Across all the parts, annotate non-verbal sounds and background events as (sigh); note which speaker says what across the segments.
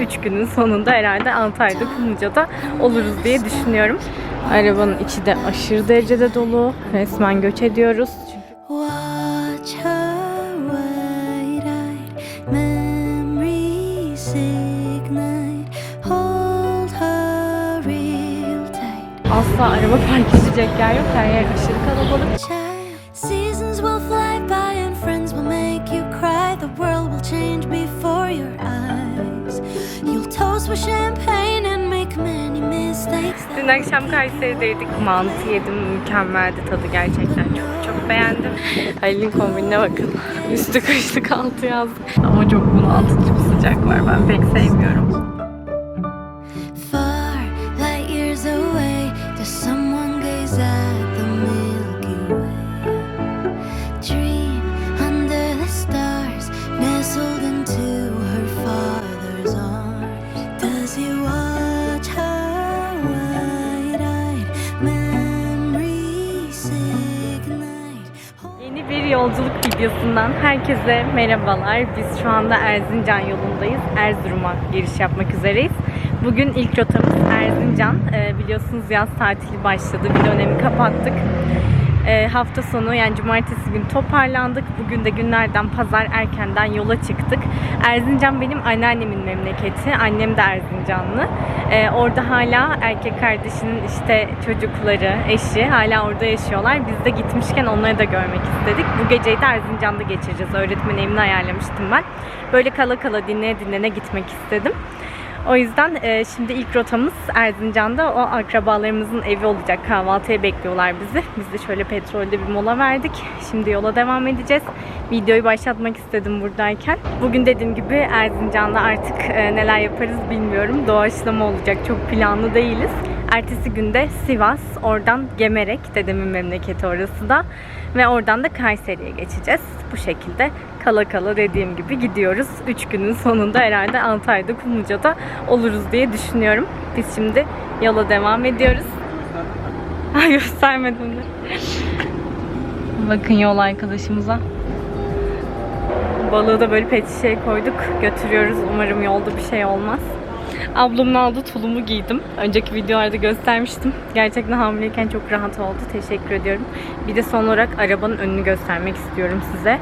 Speaker 1: Üç günün sonunda herhalde Antalya'da Kumluca'da oluruz diye düşünüyorum. Arabanın içi de aşırı derecede dolu. Resmen göç ediyoruz. Asla araba park edecek yer yok. Her yer aşırı akşam Kayseri'deydik. Mantı yedim. Mükemmeldi tadı gerçekten. Çok çok beğendim. Halil'in kombinine bakın. (laughs) Üstü kışlık altı yazlık. Ama çok bunaltıcı bir sıcak var. Ben pek sevmiyorum. Videosundan herkese merhabalar. Biz şu anda Erzincan yolundayız. Erzurum'a giriş yapmak üzereyiz. Bugün ilk rotamız Erzincan. Ee, biliyorsunuz yaz tatili başladı. Bir dönemi kapattık. Ee, hafta sonu yani cumartesi gün toparlandık. Bugün de günlerden pazar erkenden yola çıktık. Erzincan benim anneannemin memleketi. Annem de Erzincanlı. Ee, orada hala erkek kardeşinin işte çocukları, eşi hala orada yaşıyorlar. Biz de gitmişken onları da görmek istedik. Bu geceyi de Erzincan'da geçireceğiz. Öğretmen evini ayarlamıştım ben. Böyle kala kala dinlene dinlene gitmek istedim. O yüzden e, şimdi ilk rotamız Erzincan'da o akrabalarımızın evi olacak. Kahvaltıya bekliyorlar bizi. Biz de şöyle petrolde bir mola verdik. Şimdi yola devam edeceğiz. Videoyu başlatmak istedim buradayken. Bugün dediğim gibi Erzincan'da artık e, neler yaparız bilmiyorum. Doğaçlama olacak. Çok planlı değiliz. Ertesi günde Sivas, oradan Gemerek, dedemin memleketi orası da. Ve oradan da Kayseri'ye geçeceğiz. Bu şekilde kala kala dediğim gibi gidiyoruz. 3 günün sonunda herhalde Antalya'da Kumluca'da oluruz diye düşünüyorum. Biz şimdi yola devam ediyoruz. Ay (laughs) göstermedim de. Bakın yol arkadaşımıza. Balığı da böyle pet şişeye koyduk. Götürüyoruz. Umarım yolda bir şey olmaz. Ablamın aldığı tulumu giydim. Önceki videolarda göstermiştim. Gerçekten hamileyken çok rahat oldu. Teşekkür ediyorum. Bir de son olarak arabanın önünü göstermek istiyorum size.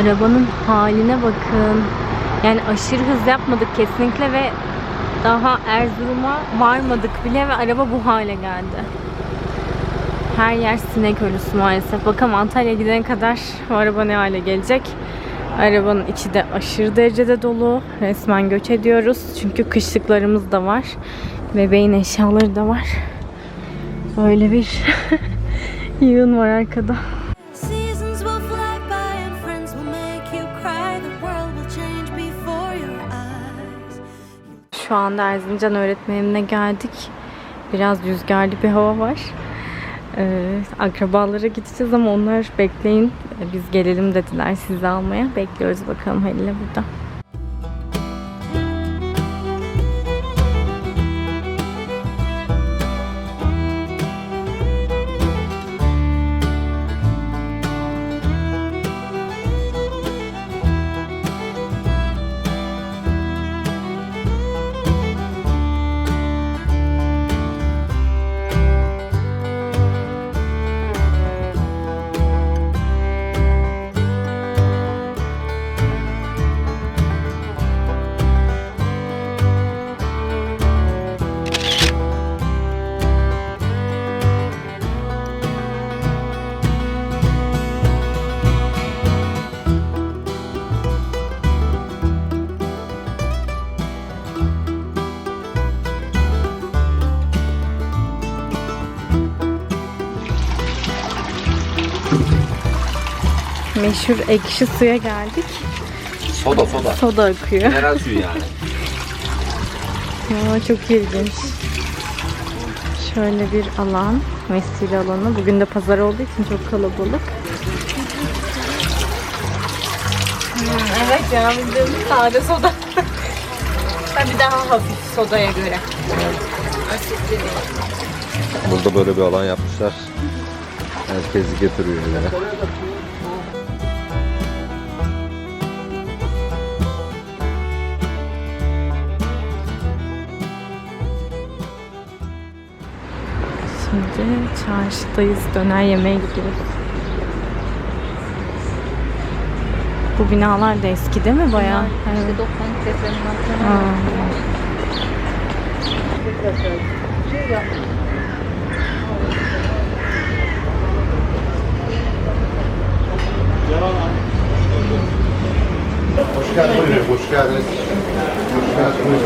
Speaker 1: Arabanın haline bakın. Yani aşırı hız yapmadık kesinlikle ve daha Erzurum'a varmadık bile ve araba bu hale geldi. Her yer sinek ölüsü maalesef. Bakalım Antalya'ya gidene kadar bu araba ne hale gelecek. Arabanın içi de aşırı derecede dolu. Resmen göç ediyoruz. Çünkü kışlıklarımız da var. Bebeğin eşyaları da var. Böyle bir (laughs) yığın var arkada. Anda Erzincan öğretmenimine geldik. Biraz rüzgarlı bir hava var. Ee, akrabalara gideceğiz ama onlar bekleyin. Biz gelelim dediler sizi almaya. Bekliyoruz bakalım Halil'le burada. Meşhur ekşi suya geldik.
Speaker 2: Soda soda.
Speaker 1: Soda akıyor.
Speaker 2: Mineral suyu yani.
Speaker 1: Aa, çok ilginç. Şöyle bir alan, mesire alanı. Bugün de pazar olduğu için çok kalabalık. evet ya bildiğimiz sade soda. Tabii daha hafif sodaya göre.
Speaker 2: Burada böyle bir alan yapmışlar. Herkesi getiriyor yine.
Speaker 1: Karşıdayız. Döner yemeğe gidiyoruz. Bu binalar da eski değil mi bayağı? Evet.
Speaker 3: 90 depreminden
Speaker 1: Aa.
Speaker 4: Hoş geldiniz. Hoş geldiniz. Hoş geldiniz.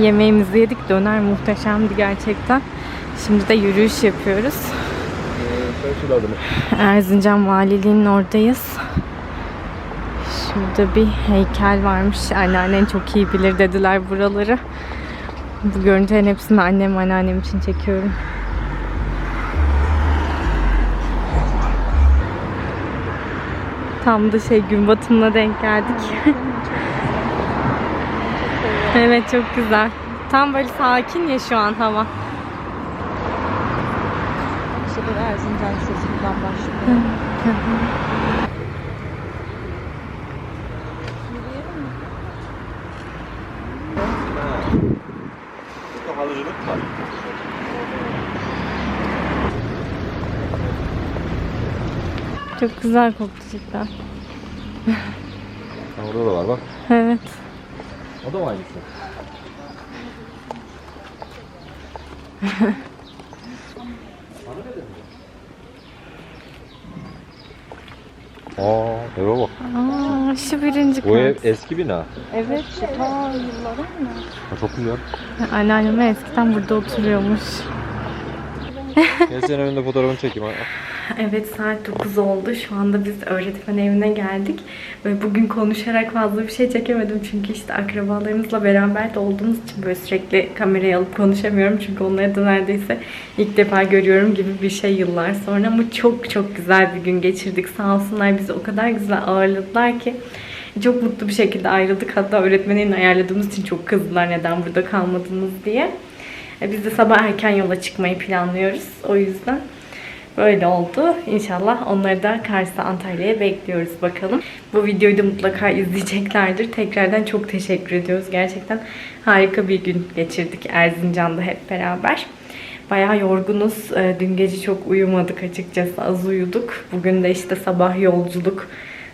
Speaker 1: Yemeğimizi yedik. Döner muhteşemdi gerçekten. Şimdi de yürüyüş yapıyoruz. Erzincan Valiliği'nin oradayız. Şurada bir heykel varmış. Anneannen çok iyi bilir dediler buraları. Bu görüntülerin hepsini annem anneannem için çekiyorum. Tam da şey gün batımına denk geldik. (laughs) evet çok güzel. Tam böyle sakin ya şu an hava.
Speaker 3: İşte böyle Erzincan sesinden başlıyor.
Speaker 2: Halıcılık var.
Speaker 1: Çok güzel koktu cidden.
Speaker 2: Orada da var bak.
Speaker 1: Evet.
Speaker 2: O da mı aynısı? Aa, eve bak.
Speaker 1: Aa, şu birinci
Speaker 2: Bu ev
Speaker 1: kat.
Speaker 2: eski bina.
Speaker 1: Evet.
Speaker 3: Ta yıllara mı?
Speaker 2: Ha, çok güzel.
Speaker 1: Anneannem eskiden burada oturuyormuş.
Speaker 2: Gel senin önünde fotoğrafını çekeyim. (laughs)
Speaker 1: Evet saat 9 oldu. Şu anda biz öğretmen evine geldik. Ve bugün konuşarak fazla bir şey çekemedim. Çünkü işte akrabalarımızla beraber de olduğumuz için böyle sürekli kamerayı alıp konuşamıyorum. Çünkü onları da neredeyse ilk defa görüyorum gibi bir şey yıllar sonra. Ama çok çok güzel bir gün geçirdik. Sağ olsunlar bizi o kadar güzel ağırladılar ki. Çok mutlu bir şekilde ayrıldık. Hatta öğretmenin ayarladığımız için çok kızdılar neden burada kalmadınız diye. E, Biz de sabah erken yola çıkmayı planlıyoruz. O yüzden Böyle oldu. İnşallah onları da Kars'ta Antalya'ya bekliyoruz bakalım. Bu videoyu da mutlaka izleyeceklerdir. Tekrardan çok teşekkür ediyoruz. Gerçekten harika bir gün geçirdik Erzincan'da hep beraber. Bayağı yorgunuz. Ee, Dün gece çok uyumadık açıkçası. Az uyuduk. Bugün de işte sabah yolculuk.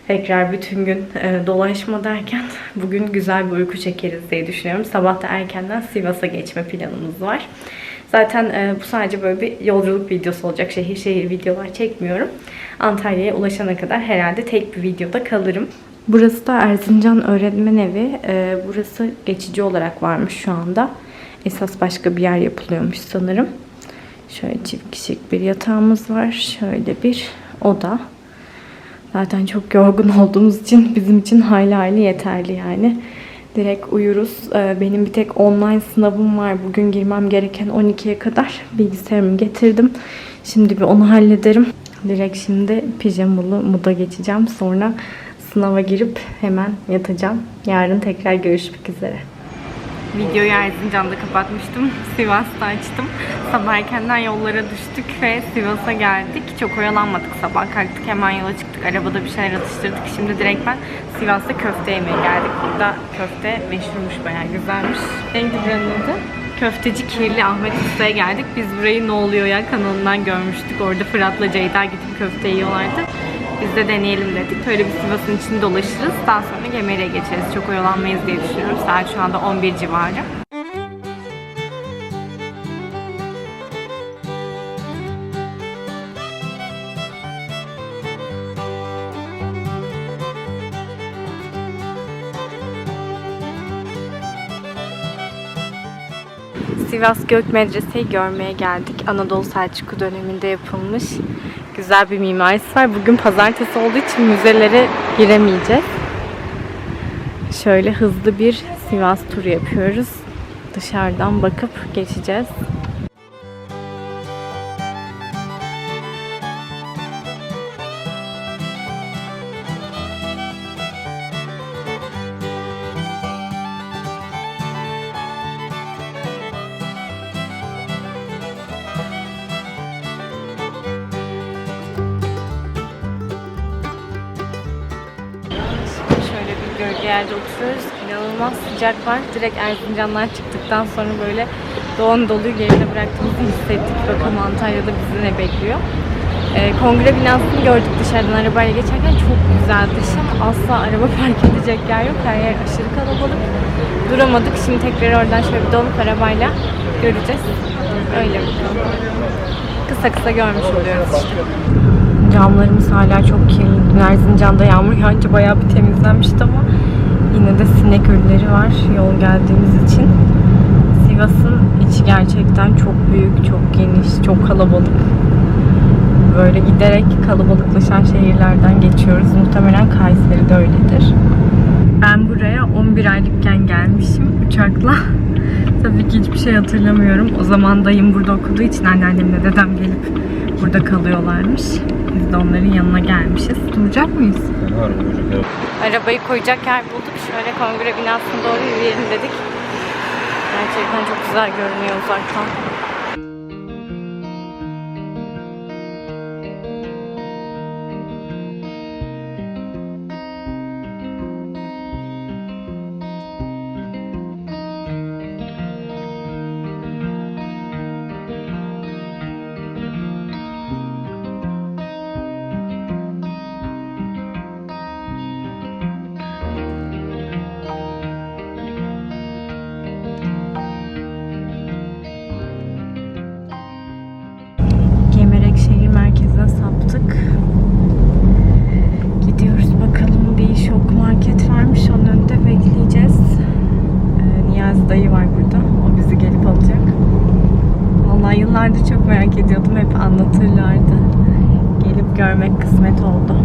Speaker 1: Tekrar bütün gün e, dolaşma derken bugün güzel bir uyku çekeriz diye düşünüyorum. Sabah da erkenden Sivas'a geçme planımız var. Zaten e, bu sadece böyle bir yolculuk videosu olacak. Şehir şehir videolar çekmiyorum. Antalya'ya ulaşana kadar herhalde tek bir videoda kalırım. Burası da Erzincan Öğretmen Evi. E, burası geçici olarak varmış şu anda. Esas başka bir yer yapılıyormuş sanırım. Şöyle çift kişilik bir yatağımız var. Şöyle bir oda. Zaten çok yorgun olduğumuz için bizim için hayli hayli yeterli yani. Direkt uyuruz. Ee, Benim bir tek online sınavım var. Bugün girmem gereken 12'ye kadar bilgisayarımı getirdim. Şimdi bir onu hallederim. Direkt şimdi pijamalı moda geçeceğim. Sonra sınava girip hemen yatacağım. Yarın tekrar görüşmek üzere. Videoyu Erzincan'da kapatmıştım. (laughs) Sivas'ta açtım. Sabah erkenden yollara düştük ve Sivas'a geldik. Çok oyalanmadık sabah. Kalktık hemen yola çıktık. Arabada bir şeyler atıştırdık. Şimdi direkt ben Sivas'ta köfte yemeye geldik. Burada köfte meşhurmuş bayağı güzelmiş. Neydi buranın adı? Köfteci Kirli Ahmet Usta'ya geldik. Biz burayı Ne Oluyor Ya kanalından görmüştük. Orada Fırat'la Ceyda gidip köfte yiyorlardı. Biz de deneyelim dedik. Öyle bir Sivas'ın içinde dolaşırız. Daha sonra Gemeri'ye geçeriz. Çok oyalanmayız diye düşünüyorum. Saat şu anda 11 civarı. Sivas Gök Medrese'yi görmeye geldik. Anadolu Selçuklu döneminde yapılmış. Güzel bir mimarisi var. Bugün pazartesi olduğu için müzelere giremeyeceğiz. Şöyle hızlı bir Sivas turu yapıyoruz. Dışarıdan bakıp geçeceğiz. Yerde oturuyoruz. İnanılmaz sıcak var. Direkt Erzincan'dan çıktıktan sonra böyle Doğu doluyu geride bıraktığımızı hissettik. Bakalım Antalya'da bizi ne bekliyor. Ee, kongre binasını gördük dışarıdan arabayla geçerken çok güzel dışı asla araba (laughs) park edecek yer yok. Her yer aşırı kalabalık. Duramadık. Şimdi tekrar oradan şöyle bir dolup arabayla göreceğiz. Öyle. Kısa kısa görmüş oluyoruz işte. Camlarımız hala çok kirli. Erzincan'da yağmur yağınca bayağı bir temizlenmişti ama yine de sinek ölüleri var yol geldiğimiz için. Sivas'ın içi gerçekten çok büyük, çok geniş, çok kalabalık. Böyle giderek kalabalıklaşan şehirlerden geçiyoruz. Muhtemelen Kayseri de öyledir. Ben buraya 11 aylıkken gelmişim uçakla. (laughs) Tabii ki hiçbir şey hatırlamıyorum. O zaman dayım burada okuduğu için anneannemle dedem gelip burada kalıyorlarmış. Biz de onların yanına gelmişiz. Duracak mıyız? Arabayı koyacak yer bulduk. Şöyle kongre binasına doğru yürüyelim dedik. Gerçekten çok güzel görünüyor uzaktan. Anlatırlardı. Gelip görmek kısmet oldu.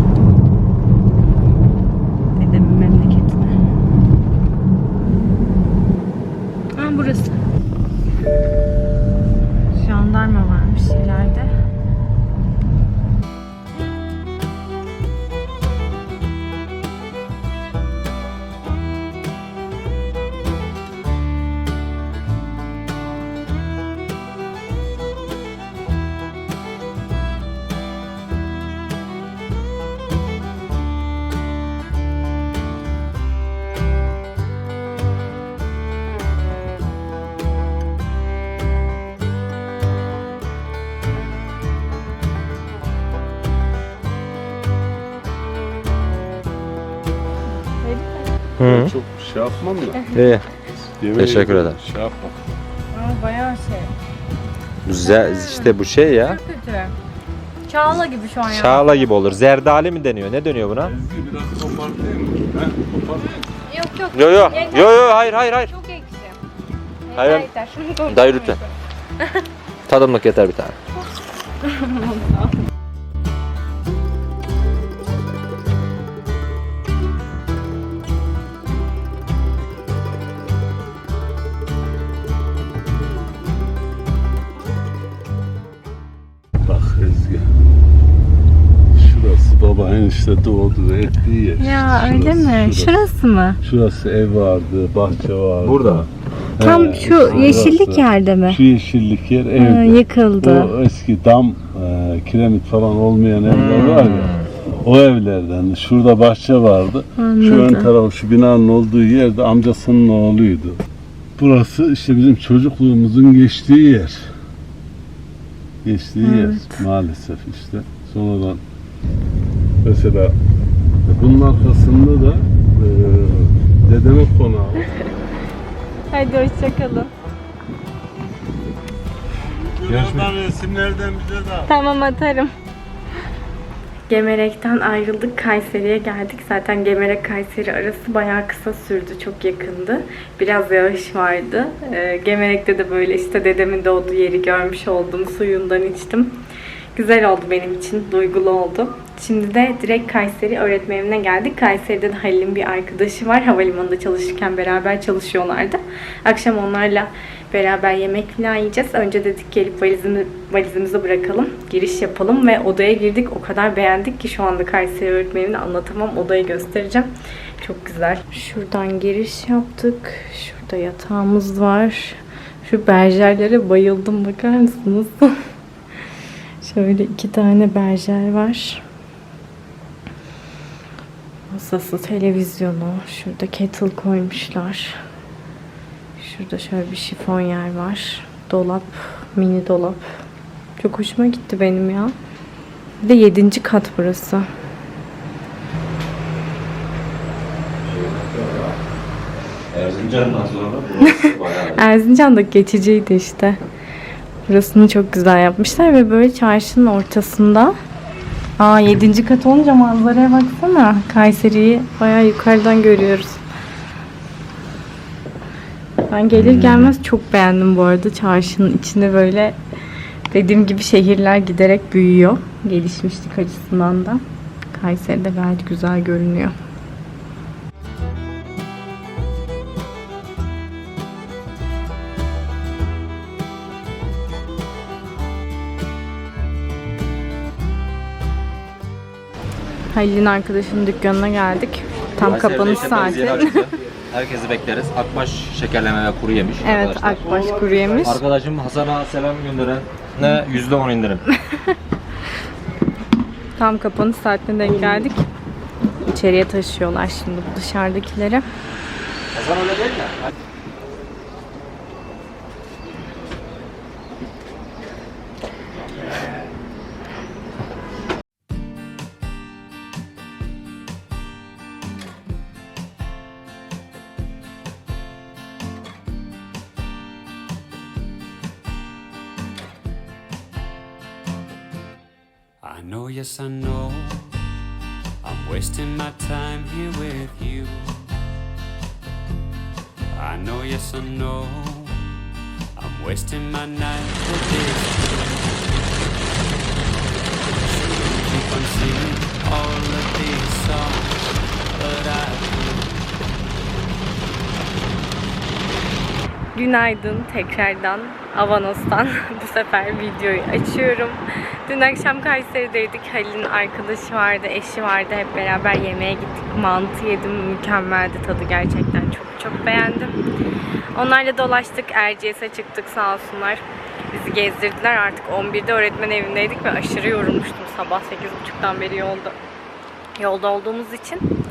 Speaker 2: Hı.
Speaker 5: Çok şey yapmam da. (laughs)
Speaker 2: İyi. Teşekkür ederim.
Speaker 5: Şey yapma.
Speaker 1: Aa, bayağı şey.
Speaker 2: Güzel işte bu şey ya.
Speaker 1: Çok kötü. Çağla gibi şu an ya.
Speaker 2: Çağla gibi olur. Zerdali mi deniyor? Ne deniyor buna?
Speaker 5: Ezgi biraz kopartayım mı? He? Kopart.
Speaker 1: Yok yok.
Speaker 2: Yo yo.
Speaker 1: Yeter.
Speaker 2: Yo yo hayır hayır hayır.
Speaker 1: Çok ekşi.
Speaker 2: Hayır.
Speaker 1: Yeter. Şunu koy.
Speaker 2: Dayı lütfen. (laughs) Tadımlık yeter bir tane. (laughs)
Speaker 5: Şurası baba enişte doğdu ve ettiği yer.
Speaker 1: Ya
Speaker 5: işte.
Speaker 1: öyle
Speaker 5: Şurası,
Speaker 1: mi?
Speaker 5: Şurası.
Speaker 1: Şurası mı?
Speaker 5: Şurası ev vardı, bahçe vardı.
Speaker 2: Burada.
Speaker 5: He,
Speaker 1: Tam
Speaker 5: işte
Speaker 1: şu yeşillik
Speaker 5: burası.
Speaker 1: yerde mi?
Speaker 5: Şu yeşillik yer
Speaker 1: Ha,
Speaker 5: evdi.
Speaker 1: yıkıldı.
Speaker 5: O eski dam, e, kiremit falan olmayan evler var ya. O evlerden. Şurada bahçe vardı. Şu ön
Speaker 1: Anladım.
Speaker 5: tarafı, şu binanın olduğu yerde amcasının oğluydu. Burası işte bizim çocukluğumuzun geçtiği yer. Geçtiği yer maalesef işte. Sonradan mesela bunun arkasında da e, dedemin konağı (laughs) var.
Speaker 1: Hadi hoşçakalın.
Speaker 5: Birazdan resimlerden bize de
Speaker 1: Tamam atarım. Gemerek'ten ayrıldık. Kayseri'ye geldik. Zaten Gemerek Kayseri arası bayağı kısa sürdü. Çok yakındı. Biraz yağış vardı. Ee, Gemerek'te de böyle işte dedemin doğduğu yeri görmüş oldum. Suyundan içtim. Güzel oldu benim için. Duygulu oldu. Şimdi de direkt Kayseri öğretmen evine geldik. Kayseri'de de Halil'in bir arkadaşı var. Havalimanında çalışırken beraber çalışıyorlardı. Akşam onlarla beraber yemek falan yiyeceğiz. Önce dedik gelip valizimi, valizimizi bırakalım. Giriş yapalım ve odaya girdik. O kadar beğendik ki şu anda Kayseri öğretmenimini anlatamam. Odayı göstereceğim. Çok güzel. Şuradan giriş yaptık. Şurada yatağımız var. Şu berjerlere bayıldım. Bakar mısınız? (laughs) Şöyle iki tane berjer var. masası, televizyonu. Şurada kettle koymuşlar. Şurada şöyle bir şifon yer var. Dolap, mini dolap. Çok hoşuma gitti benim ya. Bir de yedinci kat burası.
Speaker 2: Erzincan'dan sonra burası bayağı. (laughs)
Speaker 1: Erzincan da geçiciydi işte. Burasını çok güzel yapmışlar ve böyle çarşının ortasında. Aa 7. kat olunca manzaraya baksana. Kayseri'yi bayağı yukarıdan görüyoruz. Ben gelir gelmez çok beğendim bu arada çarşının içinde böyle dediğim gibi şehirler giderek büyüyor. Gelişmişlik açısından da. Kayseri de gayet güzel görünüyor. Halil'in arkadaşının dükkanına geldik. Tam kapanış saati.
Speaker 2: Herkesi bekleriz. Akbaş şekerleme ve kuru yemiş
Speaker 1: Evet
Speaker 2: arkadaşlar.
Speaker 1: Akbaş kuru yemiş.
Speaker 2: Arkadaşım Hasan'a selam gönderen ne %10 indirim. (laughs)
Speaker 1: Tam kapanış saatine denk geldik. İçeriye taşıyorlar şimdi bu dışarıdakileri.
Speaker 2: Hasan öyle değil mi?
Speaker 6: Know, yes, I know. I'm wasting my time here with you. I know, yes, I know. I'm wasting my night with this. Shouldn't keep on singing all of these songs, but I
Speaker 1: Günaydın tekrardan Avanos'tan (laughs) bu sefer videoyu açıyorum. Dün akşam Kayseri'deydik. Halil'in arkadaşı vardı, eşi vardı. Hep beraber yemeğe gittik. Mantı yedim. Mükemmeldi tadı gerçekten. Çok çok beğendim. Onlarla dolaştık. Erciyes'e çıktık sağ olsunlar. Bizi gezdirdiler. Artık 11'de öğretmen evindeydik ve aşırı yorulmuştum sabah 8.30'dan beri yolda. Yolda olduğumuz için.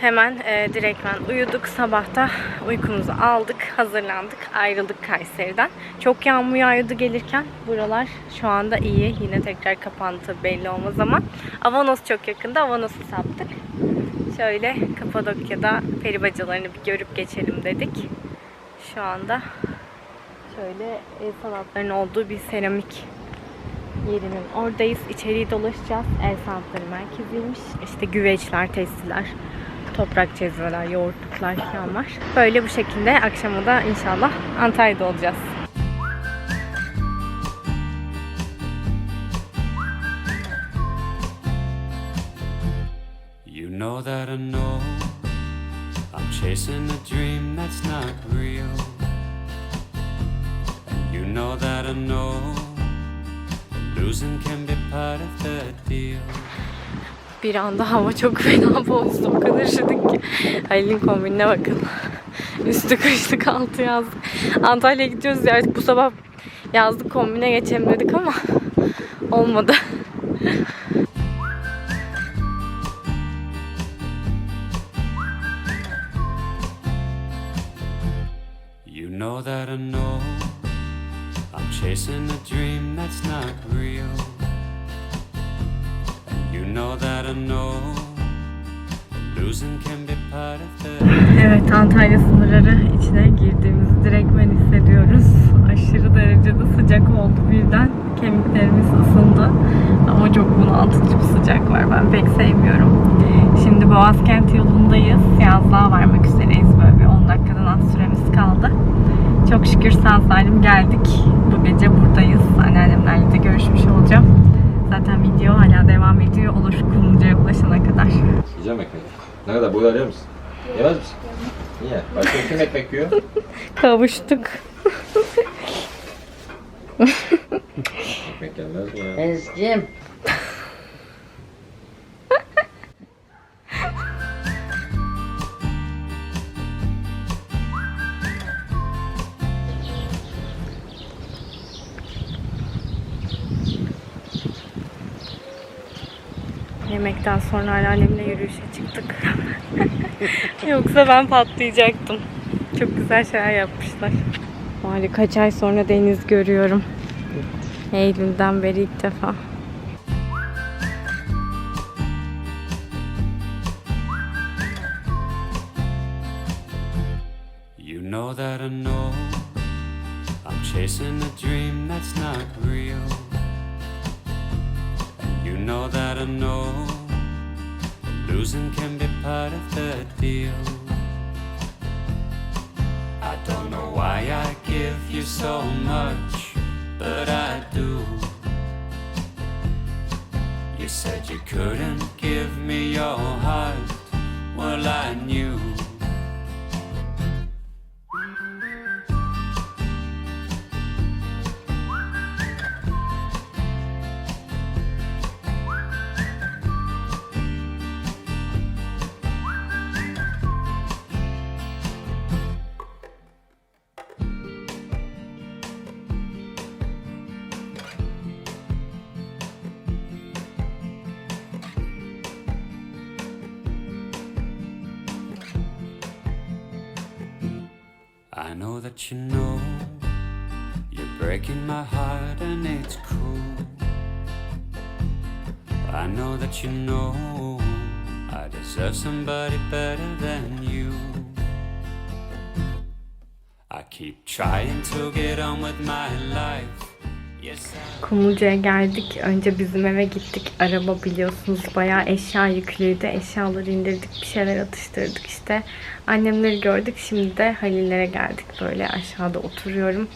Speaker 1: Hemen e, direktmen uyuduk. Sabahta uykumuzu aldık, hazırlandık, ayrıldık Kayseri'den. Çok yağmur yağıyordu gelirken. Buralar şu anda iyi. Yine tekrar kapandı tabii belli olmaz ama. Avanos çok yakında. Avanos'u saptık. Şöyle Kapadokya'da peri bacalarını bir görüp geçelim dedik. Şu anda şöyle el sanatlarının olduğu bir seramik yerinin oradayız. İçeriği dolaşacağız. El sanatları merkeziymiş. İşte güveçler, testiler, toprak cezveler, yoğurtluklar falan var. Böyle bu şekilde akşama da inşallah Antalya'da olacağız.
Speaker 6: You know that I know I'm chasing a dream that's not real. And you know that I know losing can be part of the deal.
Speaker 1: Bir anda hava çok fena bozdu. O kadar üşüdük ki. (laughs) Halil'in kombinine bakın. (laughs) Üstü kışlık altı yazdık. Antalya'ya gidiyoruz ya artık bu sabah yazlık kombine geçelim dedik ama (laughs) olmadı.
Speaker 6: You know that I know I'm chasing a dream that's not real. You know that I know
Speaker 1: Evet Antalya sınırları içine girdiğimizi direktmen hissediyoruz. Aşırı derecede sıcak oldu birden. Kemiklerimiz ısındı. Ama çok bunaltıcı bir sıcak var. Ben pek sevmiyorum. Şimdi Boğazkent yolundayız. Yazlığa varmak üzereyiz. Böyle bir 10 dakikadan az süremiz kaldı. Çok şükür sağ salim geldik. Bu gece buradayız. Anneannemlerle de görüşmüş olacağım. Zaten video hala devam ediyor. Olur Kumluca'ya ulaşana kadar.
Speaker 2: Yiyeceğim ekmek. Ne kadar boylar yer misin? Yemez misin? Niye? Başka kim ekmek yiyor? (laughs)
Speaker 1: Kavuştuk.
Speaker 2: ekmek gelmez mi ya?
Speaker 7: Ezgi'm. (laughs)
Speaker 1: Yemekten sonra anneannemle yürüyüşe çıktık. (laughs) Yoksa ben patlayacaktım. Çok güzel şeyler yapmışlar. Vali kaç ay sonra deniz görüyorum. Eylül'den beri ilk defa.
Speaker 6: You know that I know I'm chasing a dream that's not real. Know that I know losing can be part of the deal. I don't know why I give you so much, but I do. You said you couldn't give me your heart, well, I knew. Heart and it's cruel. I know that you know I deserve somebody better than you. I keep trying to get on with my life.
Speaker 1: Kumluca'ya geldik. Önce bizim eve gittik. Araba biliyorsunuz bayağı eşya yüklüydü. Eşyaları indirdik, bir şeyler atıştırdık işte. Annemleri gördük. Şimdi de Halillere geldik. Böyle aşağıda oturuyorum.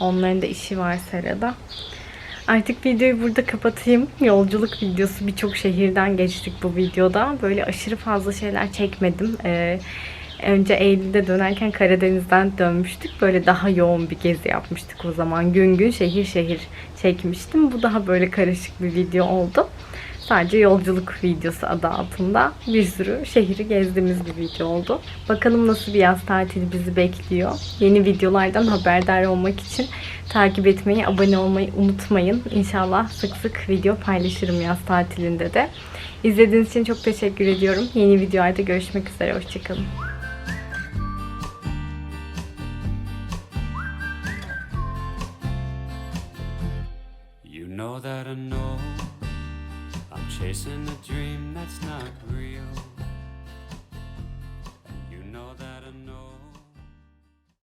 Speaker 1: Onların da işi var Sera'da. Artık videoyu burada kapatayım. Yolculuk videosu birçok şehirden geçtik bu videoda. Böyle aşırı fazla şeyler çekmedim. Ee, önce Eylül'de dönerken Karadeniz'den dönmüştük. Böyle daha yoğun bir gezi yapmıştık o zaman. Gün gün şehir şehir çekmiştim. Bu daha böyle karışık bir video oldu. Sadece yolculuk videosu adı altında bir sürü şehri gezdiğimiz bir video oldu. Bakalım nasıl bir yaz tatili bizi bekliyor. Yeni videolardan haberdar olmak için takip etmeyi, abone olmayı unutmayın. İnşallah sık sık video paylaşırım yaz tatilinde de. İzlediğiniz için çok teşekkür ediyorum. Yeni videolarda görüşmek üzere. Hoşçakalın.
Speaker 6: Know that I know chasing a dream that's not real.